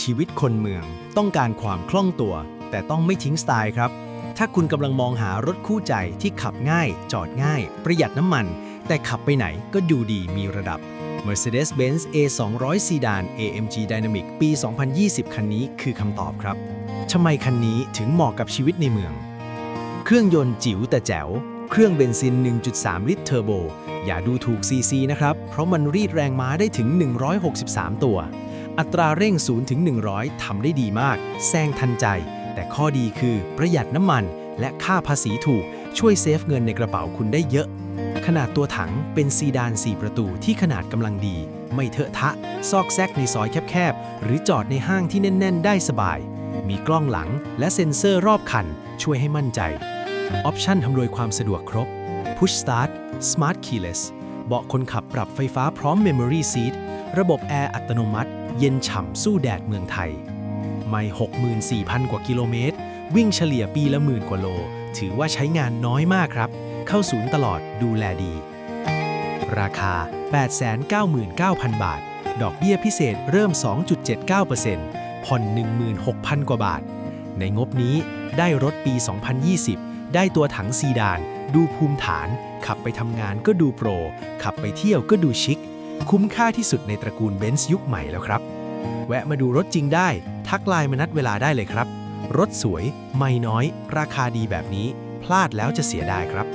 ชีวิตคนเมือง ต้องการความคล่องตัว แต่ต้องไม่ทิ้งสไตล์ครับ ถ้าคุณกำลังมองหารถคู่ใจที่ขับง่าย จอดง่าย ประหยัดน้ำมัน แต่ขับไปไหนก็ดูดีมีระดับ Mercedes-Benz A200 Sedan AMG Dynamic ปี 2020 คันนี้คือคำตอบครับทำไมคันนี้ถึงเหมาะกับชีวิตในเมือง เครื่องยนต์จิ๋วแต่แจ๋ว เครื่องเบนซิน 1.3 ลิตรเทอร์โบ อย่าดูถูก CC นะครับ เพราะมันรีดแรงม้าได้ถึง 163 ตัว อัตราเร่ง 0 ถึง 100 ทำได้ดีมาก แซงทันใจ แต่ข้อดีคือประหยัดน้ำมัน และค่าภาษีถูก ช่วยเซฟเงินในกระเป๋าคุณได้เยอะ ขนาดตัวถังเป็นซีดาน 4 ประตูที่ขนาดกำลังดี ไม่เถอะทะ ซอกแซกในซอยแคบๆ หรือจอดในห้างที่แน่น ๆ ได้สบาย มีกล้องหลังและเซ็นเซอร์รอบคัน ช่วยให้มั่นใจ ออปชันอำนวยความสะดวกครบ Push Start Smart Keyless เบาะคนขับปรับไฟฟ้าพร้อม Memory Seat ระบบแอร์อัตโนมัติ เย็นฉ่ำสู้แดดเมืองไทย ไม่ 64,000 กว่ากิโลเมตร วิ่งเฉลี่ยปีละหมื่นกว่าโล ถือว่าใช้งานน้อยมากครับ เข้าศูนย์ตลอดดูแลดี ราคา 899,000 บาท ดอกเบี้ยพิเศษเริ่ม 2.79%ผ่อน 16,000 กว่าบาท ในงบนี้ได้รถปี 2020 ได้ตัวถังซีดาน ดูภูมิฐาน ขับไปทำงานก็ดูโปร ขับไปเที่ยวก็ดูชิค คุ้มค่าที่สุดในตระกูลเบนซ์ยุคใหม่แล้วครับ แวะมาดูรถจริงได้ ทักไลน์มานัดเวลาได้เลยครับ รถสวย ไม่น้อย ราคาดีแบบนี้ พลาดแล้วจะเสียดายครับ